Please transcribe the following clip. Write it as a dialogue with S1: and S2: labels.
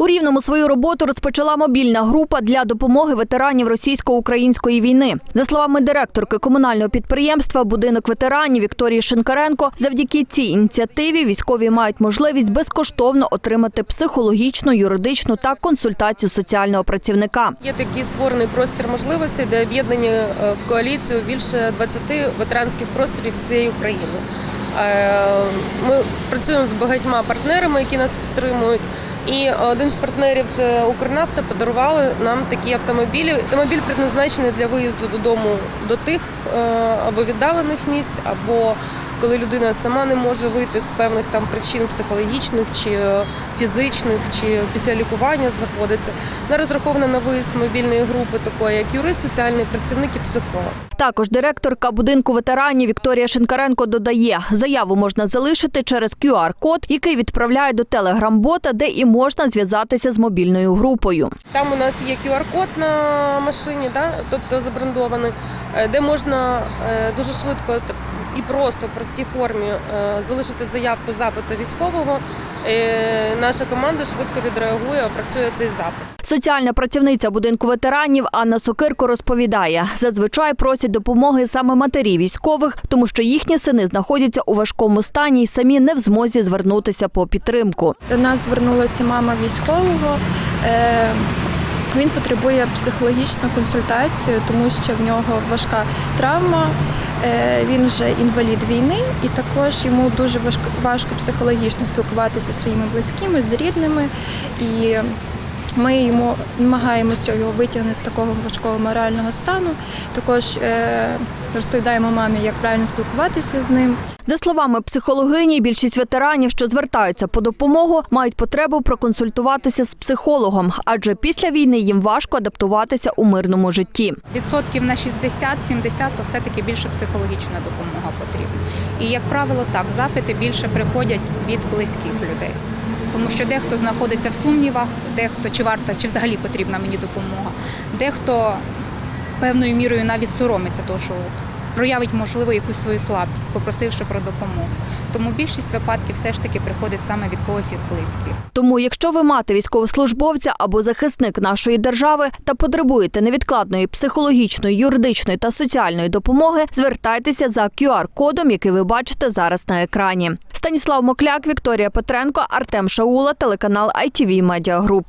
S1: У рівному свою роботу розпочала мобільна група для допомоги ветеранів російсько-української війни. За словами директорки комунального підприємства Будинок ветеранів Вікторії Шинкаренко, завдяки цій ініціативі військові мають можливість безкоштовно отримати психологічну, юридичну та консультацію соціального працівника.
S2: Є такий створений простір можливостей, де об'єднані е, в коаліцію більше 20 ветеранських просторів всієї України. Е, Ми працюємо з багатьма партнерами, які нас підтримують. І один з партнерів це Укрнафта подарували нам такі автомобілі. Автомобіль предназначений для виїзду додому до тих е, або віддалених місць, або коли людина сама не може вийти з певних там причин психологічних чи фізичних, чи після лікування знаходиться. Вона розрахована на виїзд мобільної групи, такої як юрист, соціальний працівник і психолог.
S1: Також директорка будинку ветеранів Вікторія Шинкаренко додає, заяву можна залишити через QR-код, який відправляє до телеграм-бота, де і можна зв'язатися з мобільною групою.
S2: Там у нас є QR-код на машині, да? тобто забрендований, е, де можна е, дуже швидко і просто в простій формі е, залишити заявку запиту військового. Наша команда швидко відреагує, опрацює цей запит.
S1: Соціальна працівниця будинку ветеранів Анна Сокирко розповідає, зазвичай просять допомоги саме матері військових, тому що їхні сини знаходяться у важкому стані і самі не в змозі звернутися по підтримку.
S3: До нас звернулася мама військового. Е, Він потребує психологічну консультацію, тому що в нього важка травма. Е, Він вже інвалід війни, і також йому дуже важко, важко психологічно спілкуватися зі своїми близькими, з рідними. І ми йому намагаємося його витягнути з такого важкого морального стану. Також е, розповідаємо мамі, як правильно спілкуватися з ним.
S1: За словами психологині, більшість ветеранів, що звертаються по допомогу, мають потребу проконсультуватися з психологом, адже після війни їм важко адаптуватися у мирному житті.
S4: відсотків на 60-70 то все-таки більше психологічна допомога потрібна. І, як правило, так, запити більше приходять від близьких людей. Тому що дехто знаходиться в сумнівах, дехто чи варта, чи взагалі потрібна мені допомога, дехто певною мірою навіть соромиться того, що проявить, можливо, якусь свою слабкість, попросивши про допомогу. Тому більшість випадків все ж таки приходить саме від когось із близьких.
S1: Тому, якщо ви мати військовослужбовця або захисник нашої держави та потребуєте невідкладної психологічної, юридичної та соціальної допомоги, звертайтеся за QR-кодом, який ви бачите зараз на екрані. Станіслав Мокляк, Вікторія Петренко, Артем Шаула, телеканал ITV Media Group.